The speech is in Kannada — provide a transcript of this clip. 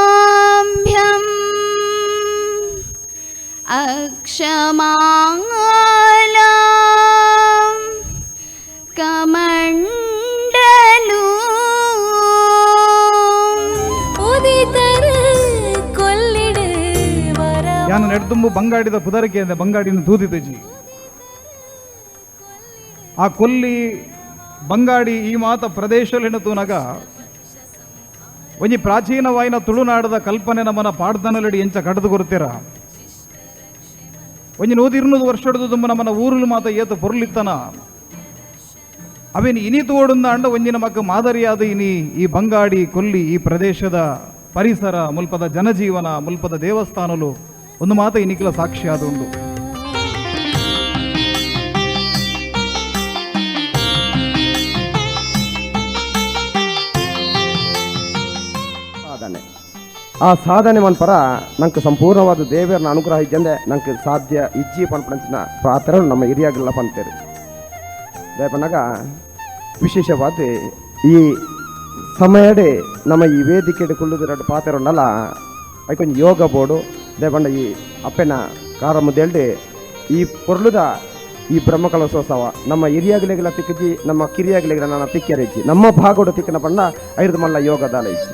करपद्माभ्यम् अक्षमालां कमण्डलू ಉದಿತರ ಕೊಲ್ಲಿಡು ವರ ಯಾನ ನೆಡ್ತುಂಬು ಬಂಗಾಡಿದ ಪುದರಿಕೆಯಿಂದ ಬಂಗಾಡಿನ ತೂದಿತಜಿ ಆ ಕೊಲ್ಲಿ ಬಂಗಾಡಿ ಈ ಮಾತ ಪ್ರದೇಶಲಿನ ತೂನಗ ಒಂಜಿ ಪ್ರಾಚೀನವಾಯಿನ ತುಳುನಾಡದ ಕಲ್ಪನೆ ನಮ್ಮನ ಪಾಡ್ದನಲಡಿ ಎಂಚ ಕಡದು ಕೊರ್ತೀರ ಒಂಜಿ ನೂತಿರ್ನೂದು ಹಿಡಿದು ತುಂಬ ನಮ್ಮನ ಊರುಲು ಮಾತ ಏತ ಪೊರ್ಲಿತ್ತನ? ಅವೇನು ಇನಿ ತೋಡುಂದ ಅಂಡ ಒಂಜಿನ ಮಕ್ಕ ಮಾದರಿಯಾದ ಇನಿ ಈ ಬಂಗಾಡಿ ಕೊಲ್ಲಿ ಈ ಪ್ರದೇಶದ ಪರಿಸರ, ಮುಲ್ಪದ ಜನಜೀವನ, ಮುಲ್ಪದ ದೇವಸ್ಥಾನಲು ಒಂದು ಮಾತ ಇನಿಕಲ ಸಾಕ್ಷಿಯಾದ ಉಂಡು ಆ ಸಾಧನೆ ಮನ್ಪರ ನಂಗೆ ಸಂಪೂರ್ಣವಾದ ದೇವರನ್ನ ಅನುಗ್ರಹ ಇದ್ದಂದೆ ನಂಗೆ ಸಾಧ್ಯ ಇಜ್ಜಿ ಪನ್ಪಂಚಿನ ಪಾತ್ರ ನಮ್ಮ ಹಿರಿಯಾಗಿಲ್ಲ ಪಂತೇರಿ ದೇಪನಾಗ ವಿಶೇಷವಾದ ಈ ಸಮಯಡೆ ನಮ್ಮ ಈ ವೇದಿಕೆ ಕುಳ್ಳುದಿರ ಪಾತ್ರ ಉಂಡಲ್ಲ ಐಕೊಂದು ಯೋಗ ಬೋಡು ದಯಪಂಡ ಈ ಅಪ್ಪೆನ ಕಾರ ಮುದ್ದೇಳ್ದೆ ಈ ಪೊರ್ಲುದ ಈ ಬ್ರಹ್ಮಕಲಶೋತ್ಸವ ನಮ್ಮ ಹಿರಿಯಾಗಲಿಗೆಲ್ಲ ತಿಕ್ಕಿ ನಮ್ಮ ಕಿರಿಯಾಗಲಿಗೆಲ್ಲ ನನ್ನ ತಿಕ್ಕೆರಿಜ್ಜಿ ನಮ್ಮ ಭಾಗೋಡು ತಿಕ್ಕನ ಬಣ್ಣ ಐದು ಮಲ್ಲ ಯೋಗದಾಲ ಇಜ್ಜಿ.